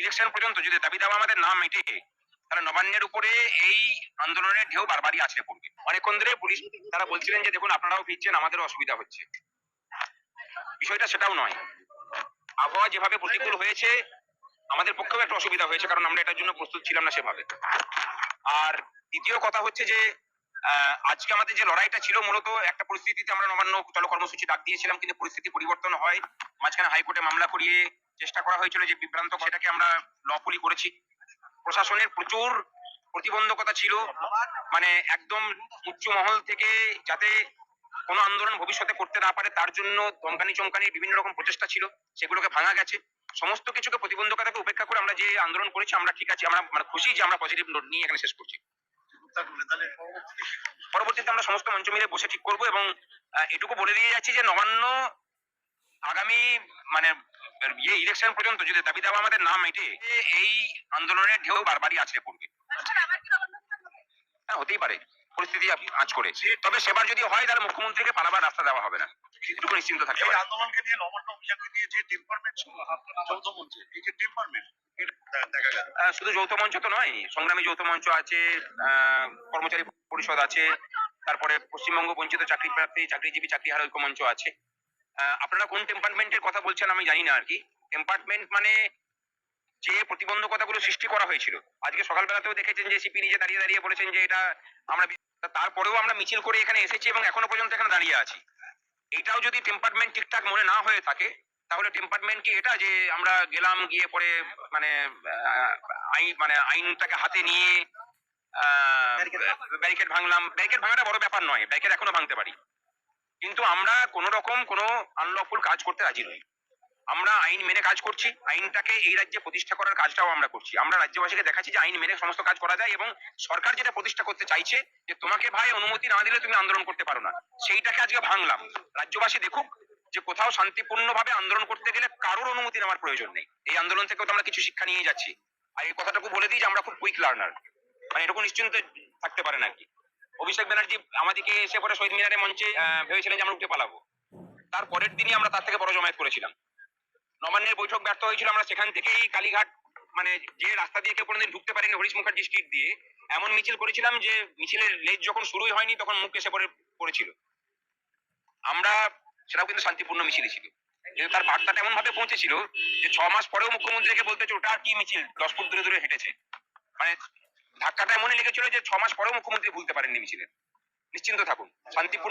Election পর্যন্ত যদি দাবি দাওয়া আমাদের না মেটে, তাহলে নবান্নের উপরে এই আন্দোলনের ঢেউ বারবারই আছড়ে পড়বে। অনেকক্ষণ ধরে পুলিশ, তারা বলছিলেন যে, দেখুন, আপনারাও ফিরছেন, আমাদেরও অসুবিধা হচ্ছে। বিষয়টা সেটাও নয়। আবহাওয়া যেভাবে প্রতিকূল হয়েছে, আমাদের পক্ষেও একটা অসুবিধা হয়েছে, কারণ আমরা এটার জন্য প্রস্তুত ছিলাম না সেভাবে। আর দ্বিতীয় কথা হচ্ছে যে আজকে আমাদের যে লড়াইটা ছিল, মূলত একটা পরিস্থিতিতে আমরা নবান্ন চলো কর্মসূচি ডাক দিয়েছিলাম, কিন্তু পরিস্থিতি পরিবর্তন হয়। মাঝখানে হাইকোর্টে মামলা করিয়ে চেষ্টা করা হয়েছিল যে বিভ্রান্ত সেটাকে আমরা লফুলি করেছি। প্রশাসনের প্রচুর প্রতিবন্ধকতা ছিল। মানে একদম উচ্চ মহল থেকে যাতে কোনো আন্দোলন ভবিষ্যতে করতে না পারে, তার জন্য ধমকানি চমকানি বিভিন্ন রকম প্রচেষ্টা ছিল, সেগুলোকে ভাঙা গেছে। সমস্ত কিছুকে প্রতিবন্ধকতাকে উপেক্ষা করে আমরা যে আন্দোলন করেছি, আমরা ঠিক আছে, আমরা মানে খুশি যে আমরা পজিটিভ নোট নিয়ে এখানে শেষ করছি। পরবর্তীতে আমরা সমস্ত মঞ্চ মিলে বসে ঠিক করব এবং এটুকু বলে দিয়ে যাচ্ছি যে নবান্ন আগামী মানে ইয়ে ইলেকশন পর্যন্ত যদি দাবি আমাদের না মেটে এই আন্দোলনের ঢেউ বারবারই আছড়ে পড়বে। হ্যাঁ হতেই পারে। পরিস্থিতি আঁচ করে। তবে সেবার যদি হয় তাহলে মুখ্যমন্ত্রীকে পালাবার রাস্তা দেওয়া হবে না। এটুকু নিশ্চিন্ত থাকতে পারে। আন্দোলনকে নিয়ে নবান্ন অভিযানকে নিয়ে যে টেম্পারমেন্ট যৌথ মঞ্চে এই যে টেম্পারমেন্ট দেখা গেল। আহ, শুধু যৌথ মঞ্চ তো নয় সংগ্রামী যৌথ মঞ্চ আছে আহ, কর্মচারী পরিষদ আছে তারপরে পশ্চিমবঙ্গ বঞ্চিত চাকরি প্রার্থী চাকরিজীবী চাকরিহার ঐক্য মঞ্চ আছে। আপনারা কোন টেম্পার্টমেন্টের কথা বলছেন আমি জানি না আর কি। টেম্পার্টমেন্ট মানে যে প্রতিবন্ধকতাগুলো সৃষ্টি করা হয়েছিল। আজকে সকালবেলাতেও দেখেছেন যে সিপি নিজে দাঁড়িয়ে দাঁড়িয়ে বলেছেন যে এটা আমরা তারপরেও আমরা মিছিল করে এখানে এসেছি এবং এখনও পর্যন্ত এখানে দাঁড়িয়ে আছি। এটাও যদি টেম্পার্টমেন্ট ঠিকঠাক মনে না হয়ে থাকে তাহলে টেম্পার্টমেন্ট কি এটা যে আমরা গেলাম গিয়ে পরে মানে আইন মানে আইনটাকে হাতে নিয়ে ব্যারিকেড ভাঙলাম। ব্যারিকেড ভাঙাটা বড় ব্যাপার নয়। ব্যারিকেড এখনও ভাঙতে পারি। আমরা কোন রকম কোনো আনলফুল কাজ করতে রাজি নই। আমরা আইন মেনে কাজ করছি, আইনটাকে এই রাজ্যে প্রতিষ্ঠা করার কাজটাও আমরা করছি। আমরা রাজ্যবাসীকে দেখাচ্ছি যে আইন মেনে সমস্ত কাজ করা যায় এবং সরকার যেটা প্রতিষ্ঠা করতে চাইছে, যে তোমাকে ভাই অনুমতি না দিলে তুমি আন্দোলন করতে পারো না। সেইটাকে আজকে ভাঙলাম। রাজ্যবাসী দেখুক যে কোথাও শান্তিপূর্ণভাবে আন্দোলন করতে গেলে কারোর অনুমতি নেওয়ার প্রয়োজন নেই। এই আন্দোলন থেকেও তো আমরা কিছু শিক্ষা নিয়ে যাচ্ছি। আর এই কথাটুকু বলে দিই যে আমরা খুব কুইক লার্নার মানে এরকম নিশ্চিন্ত থাকতে পারেন আর কি। অভিষেক ব্যানার্জি আমাদেরকে এসে পরে শহীদ মিনারের মঞ্চে ভেবেছিলেন যে আমরা উঠে পালাবো। তার পরের দিনই আমরা তার থেকে বড় জমায়েত করেছিলাম। নবান্নের বৈঠক ব্যর্থ হয়েছিল আমরা সেখান থেকেই কালীঘাট মানে যে রাস্তা দিয়ে কেউ কোনোদিন ঢুকতে পারেনি হরিশ মুখার্জি স্ট্রিট দিয়ে এমন মিছিল করেছিলাম যে মিছিলের লেজ যখন শুরুই হয়নি তখন মুখ এসে পড়ে পড়েছিল। আমরা সেটাও কিন্তু শান্তিপূর্ণ মিছিল ছিল। কিন্তু তার বার্তাটা এমন ভাবে পৌঁছেছিল যে ছ মাস পরেও মুখ্যমন্ত্রীকে বলতে হচ্ছে, ওটা আর কি মিছিল? দশ ফুট দূরে দূরে হেঁটেছে। মানে ধাক্কাটা এমনই লেগেছিল যে ছ মাস পরেও মুখ্যমন্ত্রী ভুলতে পারেননি মিছিলের নিশ্চিন্ত থাকুন শান্তিপূর্ণ